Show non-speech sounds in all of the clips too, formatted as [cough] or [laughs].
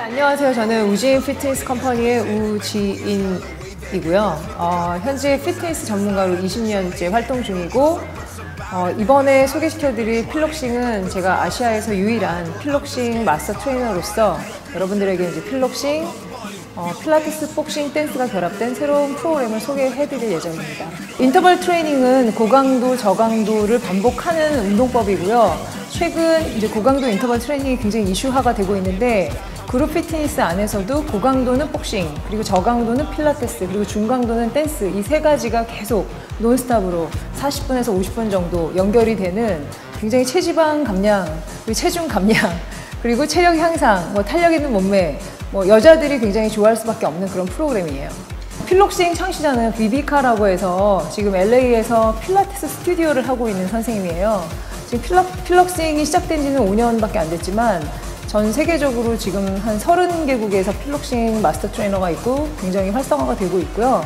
안녕하세요. 저는 우지인 피트니스 컴퍼니의 우지인이고요. 어, 현재 피트니스 전문가로 20년째 활동 중이고 어, 이번에 소개시켜드릴 필록싱은 제가 아시아에서 유일한 필록싱 마스터 트레이너로서 여러분들에게 이제 필록싱, 어, 필라테스, 복싱, 댄스가 결합된 새로운 프로그램을 소개해드릴 예정입니다. 인터벌 트레이닝은 고강도, 저강도를 반복하는 운동법이고요. 최근 이제 고강도 인터벌 트레이닝이 굉장히 이슈화가 되고 있는데 그룹 피트니스 안에서도 고강도는 복싱, 그리고 저강도는 필라테스, 그리고 중강도는 댄스 이 세 가지가 계속 논스톱으로 40분에서 50분 정도 연결이 되는 굉장히 체지방 감량, 그리고 체중 감량, [laughs] 그리고 체력 향상, 뭐 탄력 있는 몸매, 뭐 여자들이 굉장히 좋아할 수밖에 없는 그런 프로그램이에요. 필록싱 창시자는 비비카라고 해서 지금 LA에서 필라테스 스튜디오를 하고 있는 선생님이에요. 지금 필럭, 필록싱이 시작된 지는 5년밖에 안 됐지만 전 세계적으로 지금 한 30개국에서 필록싱 마스터 트레이너가 있고 굉장히 활성화가 되고 있고요.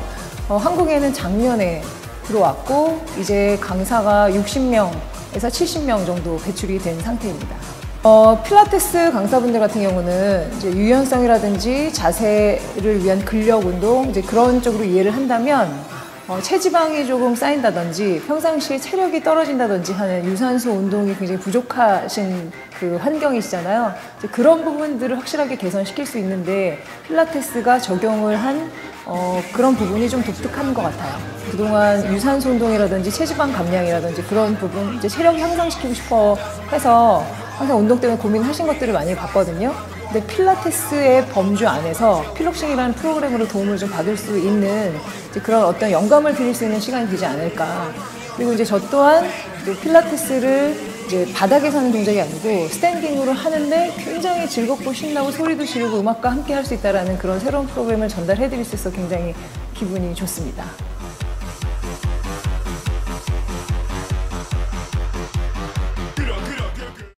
어, 한국에는 작년에 들어왔고 이제 강사가 60명에서 70명 정도 배출이 된 상태입니다. 어, 필라테스 강사분들 같은 경우는 이제 유연성이라든지 자세를 위한 근력 운동 이제 그런 쪽으로 이해를 한다면 어, 체지방이 조금 쌓인다든지 평상시에 체력이 떨어진다든지 하는 유산소 운동이 굉장히 부족하신 그 환경이시잖아요. 그런 부분들을 확실하게 개선시킬 수 있는데 필라테스가 적용을 한 어, 그런 부분이 좀 독특한 것 같아요. 그동안 유산소 운동이라든지 체지방 감량이라든지 그런 부분, 이제 체력 향상시키고 싶어 해서 항상 운동 때문에 고민하신 것들을 많이 봤거든요. 근데 필라테스의 범주 안에서 필록싱이라는 프로그램으로 도움을 좀 받을 수 있는 그런 어떤 영감을 드릴 수 있는 시간이 되지 않을까. 그리고 이제 저 또한 필라테스를 이제 바닥에서 하는 동작이 아니고 스탠딩으로 하는데 굉장히 즐겁고 신나고 소리도 지르고 음악과 함께 할 수 있다라는 그런 새로운 프로그램을 전달해 드릴 수 있어서 굉장히 기분이 좋습니다.